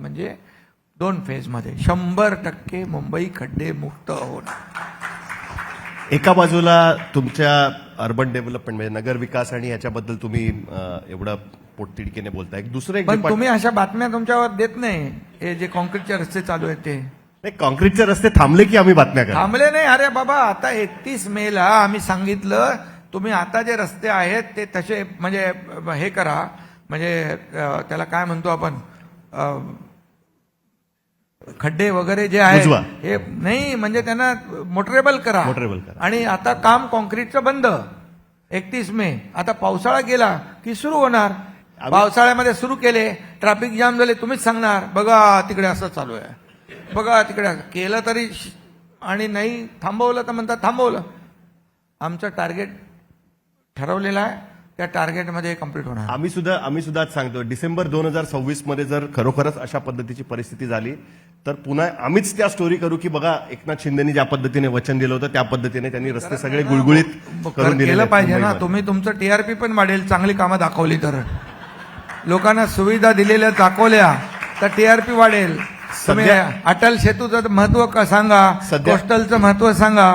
म्हणजे दोन फेजमध्ये शंभर टक्के मुंबई खड्डे मुक्त होणार. एका बाजूला तुमच्या अर्बन डेव्हलपमेंट म्हणजे नगर विकास आणि याच्याबद्दल तुम्ही एवढं पोटतिडकीने बोलताय. दुसरं पण तुम्ही अशा बातम्या तुमच्यावर देत नाही. हे जे कॉन्क्रीटचे रस्ते चालू आहेत ते. नाही कॉन्क्रीटचे रस्ते थांबले की आम्ही बातम्या थांबले नाही. अरे बाबा आता एकतीस मे ला आम्ही सांगितलं तुम्ही आता जे रस्ते आहेत ते तसे म्हणजे हे करा. म्हणजे त्याला काय म्हणतो आपण? खड्डे वगैरे जे आहेत बुजवा. हे नाही म्हणजे त्यांना मोटरेबल करा. मोटरेबल करा. आणि आता काम कॉन्क्रीटचं बंद. एकतीस मे. आता पावसाळा गेला की सुरू होणार. पावसाळ्यामध्ये सुरू केले ट्रॅफिक जाम झाले तुम्हीच सांगणार बघा तिकडे असं चालू आहे. बघा तिकडे असं. केलं तरी श- आणि नाही थांबवलं तर म्हणतात थांबवलं. आमचं टार्गेट ठरवलेलं आहे. त्या टार्गेटमध्ये कंप्लीट होणार. आम्ही सुद्धा आम्ही सुद्धा सांगतो डिसेंबर दोन हजार सव्वीसमध्ये जर खरोखरच अशा पद्धतीची परिस्थिती झाली तर पुन्हा आम्हीच त्या स्टोरी करू की बघा एकनाथ शिंदेनी ज्या पद्धतीने वचन दिलं होतं त्या पद्धतीने त्यांनी रस्ते सगळे गुळगुळीत करून दिले केलं पाहिजे ना. तुम्ही तुमचं टीआरपी पण वाढेल चांगली कामं दाखवली तर. लोकांना सुविधा दिलेल्या दाखवल्या तर टीआरपी वाढेल. तुम्ही सध्या- अटल सेतूचं महत्त्व सांगा सध्या- कोस्टलचं महत्त्व सांगा.